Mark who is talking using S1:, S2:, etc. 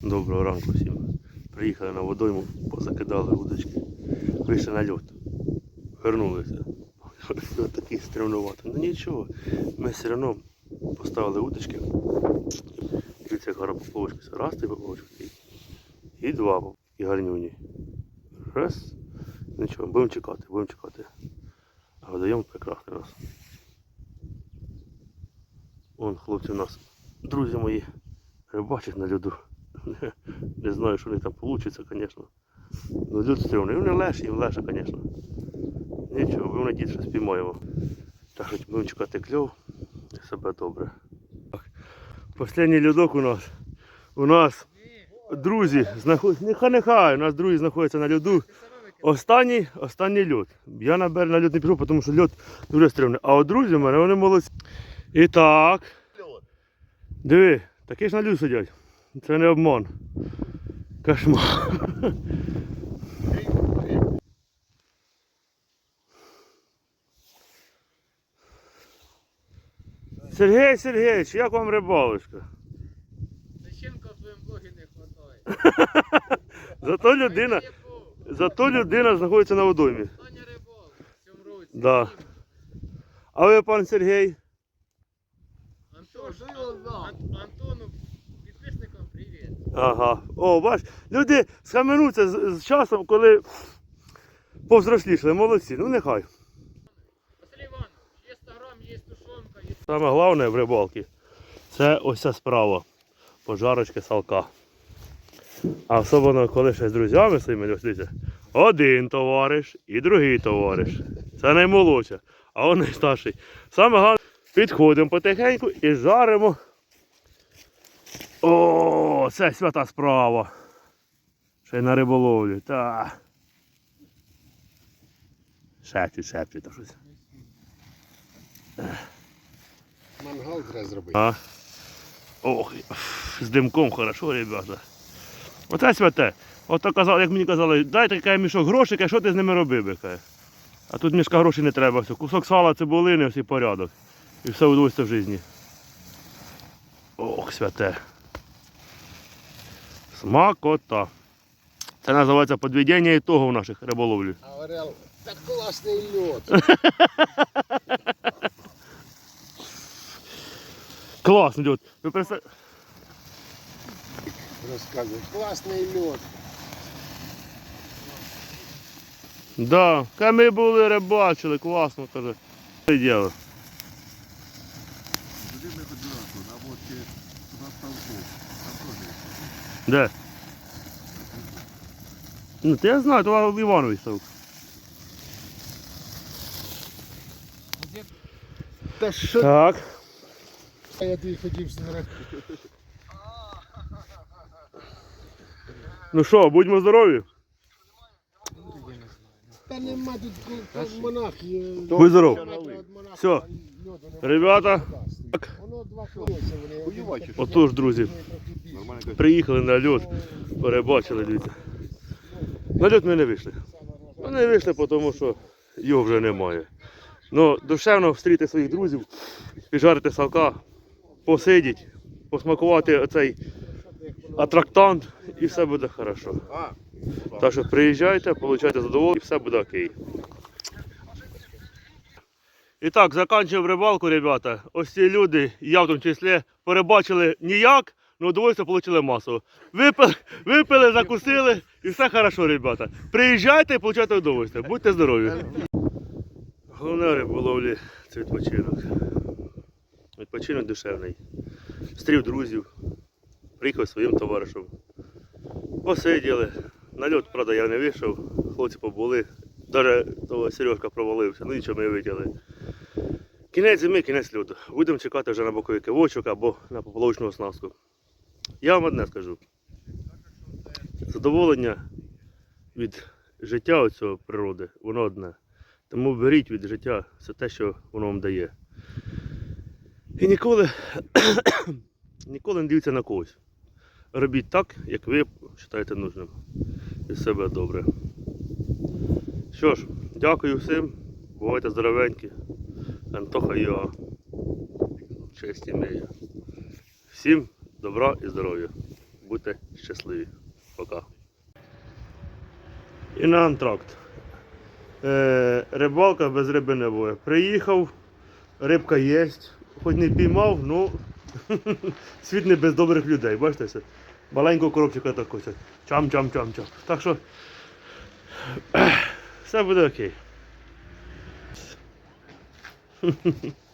S1: Доброго ранку всім. Приїхали на водойму, позакидали удочки. Вийшли на льот. Вернулися. Такий стремнувато. Ну нічого. Ми все одно поставили удочки. Дивіться, як гарно поплавочка. Раз ти поплавочка. І два і гарнюні. Раз. Нічого, будемо чекати, будемо чекати. А водойом прекрасний у нас. Вон хлопці у нас, друзі мої, рибачать на льоду. Не, не знаю, що вони там вийде, звісно. Ну, лід стрімний. Вони леше, їм леше, звісно. Нічого, будемо надіятися, що спіймаємо. Так що будемо чекати кльов. І себе добре. Так. Останній льодок у нас. У нас друзі знаходяться. Нехай нехай, у нас друзі знаходяться на льоду. Останній, останній льот. Я на берег на льот не пішов, тому що льот дуже стрімний. А от друзі в мене вони молодці. І так. Диви, такі ж на льоду сидять. Це не обман. Кошмар. Сергій Сергійович, як вам рибалочка?
S2: Заченка в твоєму блогі не хватає.
S1: Зато людина, зато людина знаходиться на водоймі.
S2: Остання рибалка в цьому році.
S1: Да. А ви, пан Сергій? Ага. О, бач, люди схаменуться з, з часом, коли повзрослішали. Молодці. Ну нехай.
S2: Василь Іванович, є 100 грам, є тушонка, є
S1: Саме головне в рибалці це ось ця справа. Пожарочки салка. А особливо, коли ще з друзями своїми ось один товариш і другий товариш. Це наймолодше, а он найстарший. Саме головне, підходимо потихеньку і жаримо. О, це свята справа. Ще й на риболовлі. Та. Шепчуть, шепчуть та щось.
S3: Мангал треба зробити.
S1: А? Ох, з димком хорошо, ребята. Оце святе. Ото казали, як мені казали, дай такий мішок грошей, каже, що ти з ними робив би. каже. А тут мішка грошей не треба. Все. Кусок сала, цибулини, всі порядок. І все удовольствие в житті. Ох, святе. Смакота. Це називається підведення ітогу в наших риболовлі.
S3: А Орел, так класний льот.
S1: Класно, дід. Ви представ...
S3: Розказує, класний льот.
S1: Да, ка ми були рибачили, класно каже. Це діло.
S4: Туди ми ходили на водці на ставку. Там теж є.
S1: Де? Ну, то я знаю, то Іванович став.
S3: Та що
S1: Так.
S3: я тобі хотів сказати?
S1: Ну що, будьмо здорові.
S3: Та нема тут ко- ко- монах є.
S1: Будь здоров.
S3: Монах, монах,
S1: Все.
S3: льоду не
S1: Ребята,
S3: дасть. Воно два колодця вони.
S4: Хуювачі.
S1: отож, друзі,
S4: Нормально кажуть.
S1: Приїхали на льот, перебачили, дивіться. На льот ми не вийшли. Ну не вийшли, тому що його вже немає. Ну, душевно встріти своїх друзів, піджарити салка, посидіть, посмакувати оцей атрактант і все буде.
S4: А,
S1: Так що приїжджайте, получайте задоволення і все буде окей. І так, закінчуємо рибалку, ребята. Ось ці люди, я в тому числі, перебачили ніяк, але удовольствие отримали масово. Випили, випили, закусили і все хорошо, ребята. Приїжджайте і получайте удовольствие. Будьте здорові. Головне риболовлі це відпочинок. Відпочинок душевний. Стрів друзів, приїхав своїм товаришем. Посиділи. На льот, правда, я не вийшов, хлопці побули. Навіть того Сережка провалився, ну нічого ми витягли. Кінець зими, кінець льоду. Будемо чекати вже на боковий кивочок або на пополовочну оснастку. Я вам одне скажу. Задоволення від життя оцього природи, воно одне. Тому беріть від життя все те, що воно вам дає. І ніколи, ніколи не дивіться на когось. Робіть так, як ви вважаєте нужним. І все буде добре. Що ж, дякую всім. Бувайте здоровенькі. Антоха я. Честь імею. Всім добра і здоров'я. Будьте щасливі. Пока. І на антракт. Е, рибалка без риби не буде. Приїхав, рибка є, хоч не піймав, ну світ не без добрих людей, бачите? Маленького коробчика так ось. Чам-чам-чам-чам. Так що все буде окей.